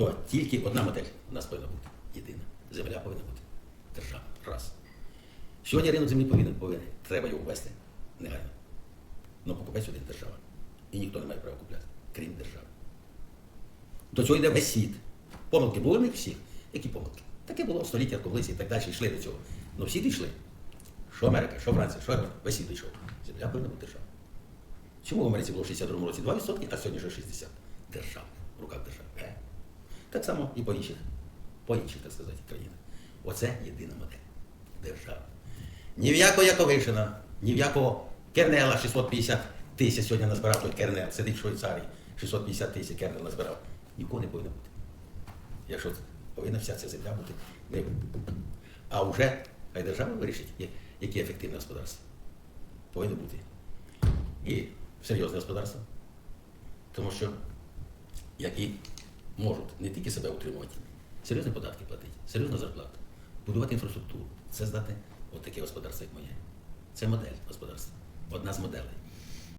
то тільки одна модель у нас повинна бути. Єдина. Земля повинна бути. Держава. Раз. Сьогодні ринок землі повинен, повинен. Треба його ввести негайно. Ну, покупець один держава. І ніхто не має права купляти, крім держави. До цього йде весь світ. Помилки були в них всіх. Які помилки? Таке було століття колись і так далі, йшли до цього. Ну всі дійшли. Що Америка, що Франція, що Європа, весь світ дійшов. Земля повинна бути держава. Чому в Америці було в 62 році 2%, а сьогодні вже 60%? Держава, в руках держави. Так само і по інших, по інших, так сказати, країнах. Оце єдина модель. Держава. Ні в якого Яковишина, ні в якого Кернела 650 тисяч сьогодні назбирав той Кернел, сидить в Швейцарії, 650 тисяч Кернел назбирав. Нікого не повинно бути. Якщо повинна вся ця земля бути не. А вже хай держава вирішить, яке ефективне господарство. Повинно бути. І серйозне господарство. Тому що які можуть не тільки себе утримувати, серйозні податки платити, серйозну зарплату, будувати інфраструктуру, це здати от таке господарство, як моє. Це модель господарства. Одна з моделей.